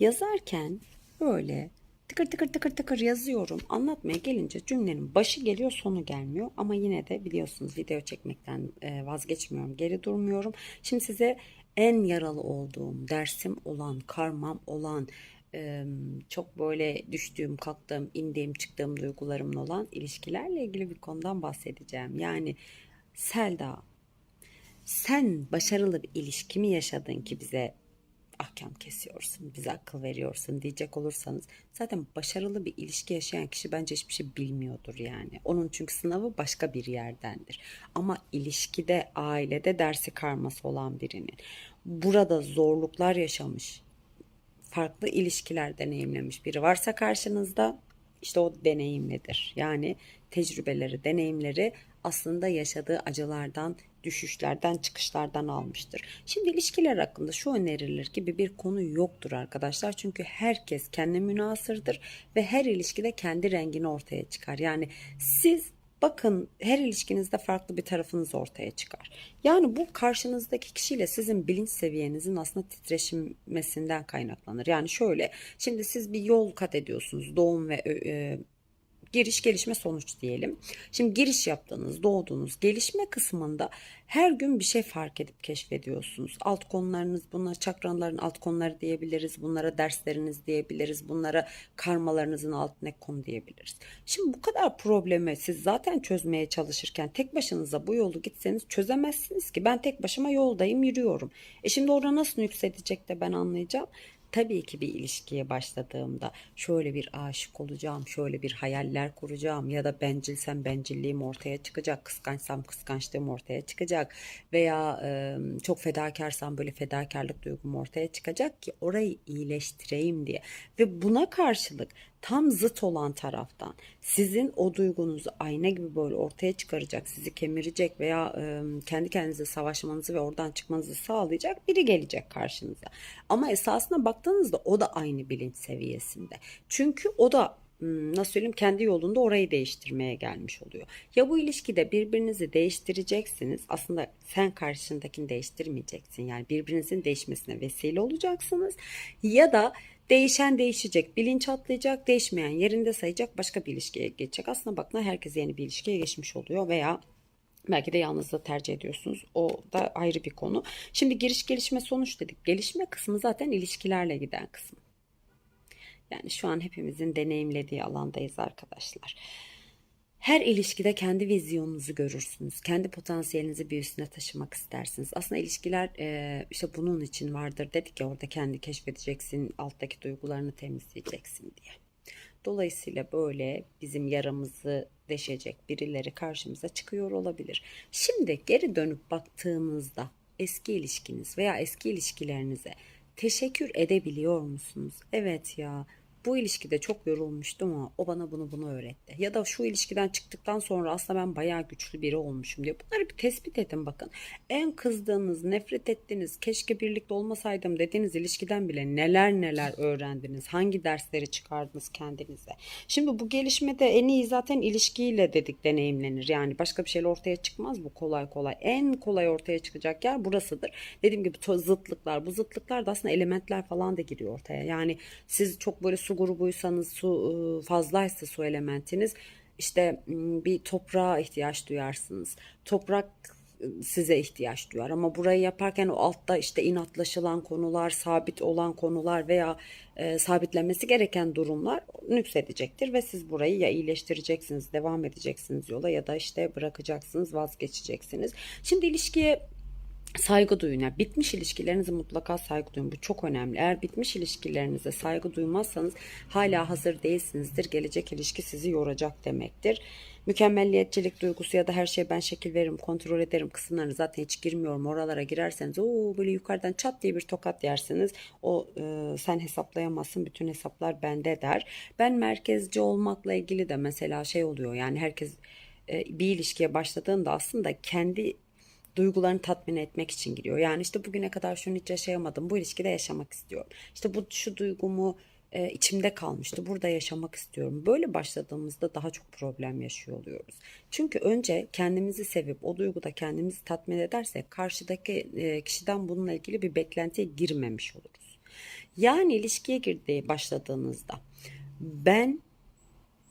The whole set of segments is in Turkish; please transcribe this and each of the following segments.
Yazarken böyle tıkır tıkır tıkır tıkır yazıyorum. Anlatmaya gelince cümlenin başı geliyor sonu gelmiyor. Ama yine de biliyorsunuz video çekmekten e, vazgeçmiyorum. Geri durmuyorum. Şimdi size en yaralı olduğum dersim olan, karmam olan, e, çok böyle düştüğüm, kalktığım, indiğim, çıktığım duygularımla olan ilişkilerle ilgili bir konudan bahsedeceğim. Yani Selda, sen başarılı bir ilişki mi yaşadın ki bize ahkam kesiyorsun, bize akıl veriyorsun diyecek olursanız zaten başarılı bir ilişki yaşayan kişi bence hiçbir şey bilmiyordur yani. Onun çünkü sınavı başka bir yerdendir. Ama ilişkide, ailede dersi karması olan birinin burada zorluklar yaşamış, farklı ilişkiler deneyimlemiş biri varsa karşınızda işte o deneyimlidir. Yani tecrübeleri, deneyimleri aslında yaşadığı acılardan, düşüşlerden, çıkışlardan almıştır. Şimdi ilişkiler hakkında şu önerilir gibi bir konu yoktur arkadaşlar. Çünkü herkes kendine münasırdır ve her ilişkide kendi rengini ortaya çıkar. Yani siz Bakın her ilişkinizde farklı bir tarafınız ortaya çıkar. Yani bu karşınızdaki kişiyle sizin bilinç seviyenizin aslında titreşimesinden kaynaklanır. Yani şöyle şimdi siz bir yol kat ediyorsunuz doğum ve e, giriş gelişme sonuç diyelim. Şimdi giriş yaptığınız, doğduğunuz gelişme kısmında her gün bir şey fark edip keşfediyorsunuz. Alt konularınız bunlar çakraların alt konuları diyebiliriz. Bunlara dersleriniz diyebiliriz. Bunlara karmalarınızın altına konu diyebiliriz. Şimdi bu kadar problemi siz zaten çözmeye çalışırken tek başınıza bu yolu gitseniz çözemezsiniz ki. Ben tek başıma yoldayım yürüyorum. E şimdi orada nasıl yükselecek de ben anlayacağım. Tabii ki bir ilişkiye başladığımda şöyle bir aşık olacağım, şöyle bir hayaller kuracağım ya da bencilsem bencilliğim ortaya çıkacak, kıskançsam kıskançlığım ortaya çıkacak veya e, çok fedakarsam böyle fedakarlık duygum ortaya çıkacak ki orayı iyileştireyim diye. Ve buna karşılık tam zıt olan taraftan sizin o duygunuzu ayna gibi böyle ortaya çıkaracak, sizi kemirecek veya e, kendi kendinize savaşmanızı ve oradan çıkmanızı sağlayacak biri gelecek karşınıza. Ama esasına baktığınızda o da aynı bilinç seviyesinde. Çünkü o da nasıl söyleyeyim kendi yolunda orayı değiştirmeye gelmiş oluyor. Ya bu ilişkide birbirinizi değiştireceksiniz. Aslında sen karşındakini değiştirmeyeceksin. Yani birbirinizin değişmesine vesile olacaksınız. Ya da Değişen değişecek, bilinç atlayacak, değişmeyen yerinde sayacak, başka bir ilişkiye geçecek. Aslında bakma herkes yeni bir ilişkiye geçmiş oluyor veya Belki de yalnızlığı tercih ediyorsunuz. O da ayrı bir konu. Şimdi giriş gelişme sonuç dedik. Gelişme kısmı zaten ilişkilerle giden kısım. Yani şu an hepimizin deneyimlediği alandayız arkadaşlar. Her ilişkide kendi vizyonunuzu görürsünüz. Kendi potansiyelinizi bir üstüne taşımak istersiniz. Aslında ilişkiler e, işte bunun için vardır dedik ya orada kendi keşfedeceksin, alttaki duygularını temizleyeceksin diye. Dolayısıyla böyle bizim yaramızı deşecek birileri karşımıza çıkıyor olabilir. Şimdi geri dönüp baktığınızda eski ilişkiniz veya eski ilişkilerinize teşekkür edebiliyor musunuz? Evet ya bu ilişkide çok yorulmuştum ama o bana bunu bunu öğretti. Ya da şu ilişkiden çıktıktan sonra aslında ben bayağı güçlü biri olmuşum diye. Bunları bir tespit edin bakın. En kızdığınız, nefret ettiğiniz, keşke birlikte olmasaydım dediğiniz ilişkiden bile neler neler öğrendiniz. Hangi dersleri çıkardınız kendinize. Şimdi bu gelişmede en iyi zaten ilişkiyle dedik deneyimlenir. Yani başka bir şeyle ortaya çıkmaz bu kolay kolay. En kolay ortaya çıkacak yer burasıdır. Dediğim gibi zıtlıklar. Bu zıtlıklar da aslında elementler falan da giriyor ortaya. Yani siz çok böyle su grubuysanız su ıı, fazlaysa su elementiniz işte bir toprağa ihtiyaç duyarsınız. Toprak ıı, size ihtiyaç duyar ama burayı yaparken o altta işte inatlaşılan konular, sabit olan konular veya e, sabitlenmesi gereken durumlar nüksedecektir ve siz burayı ya iyileştireceksiniz, devam edeceksiniz yola ya da işte bırakacaksınız, vazgeçeceksiniz. Şimdi ilişkiye saygı duyun. Yani bitmiş ilişkilerinize mutlaka saygı duyun. Bu çok önemli. Eğer bitmiş ilişkilerinize saygı duymazsanız hala hazır değilsinizdir. Gelecek ilişki sizi yoracak demektir. Mükemmelliyetçilik duygusu ya da her şeye ben şekil veririm, kontrol ederim kısımlarına zaten hiç girmiyorum. Oralara girerseniz o böyle yukarıdan çat diye bir tokat yersiniz. O e, sen hesaplayamazsın. Bütün hesaplar bende der. Ben merkezci olmakla ilgili de mesela şey oluyor. Yani herkes e, bir ilişkiye başladığında aslında kendi duygularını tatmin etmek için giriyor. Yani işte bugüne kadar şunu hiç yaşayamadım. Bu ilişkide yaşamak istiyorum. İşte bu şu duygumu e, içimde kalmıştı. Burada yaşamak istiyorum. Böyle başladığımızda daha çok problem yaşıyor oluyoruz. Çünkü önce kendimizi sevip o duyguda kendimizi tatmin edersek karşıdaki e, kişiden bununla ilgili bir beklentiye girmemiş oluruz. Yani ilişkiye girdiği başladığınızda ben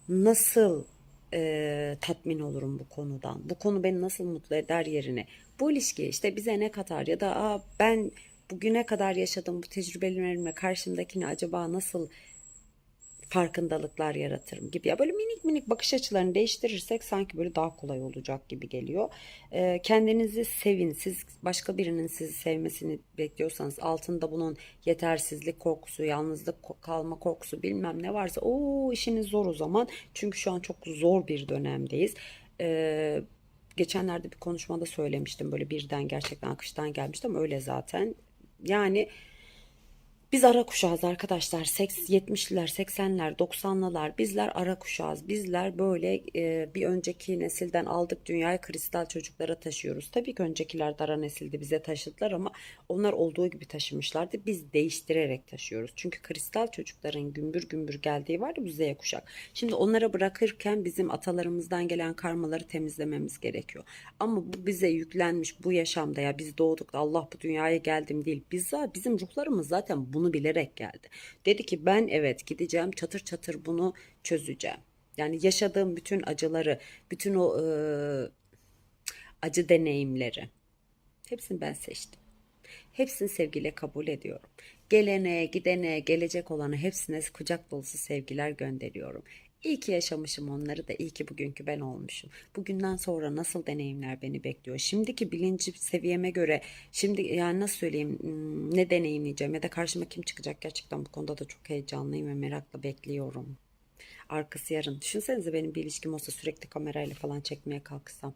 nasıl e, tatmin olurum bu konudan? Bu konu beni nasıl mutlu eder yerine? Bu ilişki işte bize ne katar ya da Aa, ben bugüne kadar yaşadığım bu tecrübelerimle karşımdakini acaba nasıl farkındalıklar yaratırım gibi. Ya böyle minik minik bakış açılarını değiştirirsek sanki böyle daha kolay olacak gibi geliyor. Ee, kendinizi sevin. Siz başka birinin sizi sevmesini bekliyorsanız altında bunun yetersizlik korkusu, yalnızlık kalma korkusu bilmem ne varsa o işiniz zor o zaman. Çünkü şu an çok zor bir dönemdeyiz. Ee, geçenlerde bir konuşmada söylemiştim böyle birden gerçekten akıştan gelmişti ama öyle zaten. Yani biz ara kuşağız arkadaşlar. Seks- 70'liler, 80'ler, 90'lılar. Bizler ara kuşağız. Bizler böyle e, bir önceki nesilden aldık dünyayı kristal çocuklara taşıyoruz. Tabii ki öncekiler de ara nesilde bize taşıdılar ama onlar olduğu gibi taşımışlardı. Biz değiştirerek taşıyoruz. Çünkü kristal çocukların gümbür gümbür geldiği var ya bu Z kuşak. Şimdi onlara bırakırken bizim atalarımızdan gelen karmaları temizlememiz gerekiyor. Ama bu bize yüklenmiş bu yaşamda ya biz doğduk da Allah bu dünyaya geldim değil. Biz bizim ruhlarımız zaten bunu bilerek geldi. Dedi ki ben evet gideceğim çatır çatır bunu çözeceğim. Yani yaşadığım bütün acıları, bütün o e, acı deneyimleri hepsini ben seçtim. Hepsini sevgiyle kabul ediyorum. Gelene, gidene, gelecek olana hepsine kucak dolusu sevgiler gönderiyorum. İyi ki yaşamışım onları da iyi ki bugünkü ben olmuşum. Bugünden sonra nasıl deneyimler beni bekliyor? Şimdiki bilinci seviyeme göre şimdi yani nasıl söyleyeyim hmm, ne deneyimleyeceğim ya da karşıma kim çıkacak gerçekten bu konuda da çok heyecanlıyım ve merakla bekliyorum. Arkası yarın. Düşünsenize benim bir ilişkim olsa sürekli kamerayla falan çekmeye kalksam.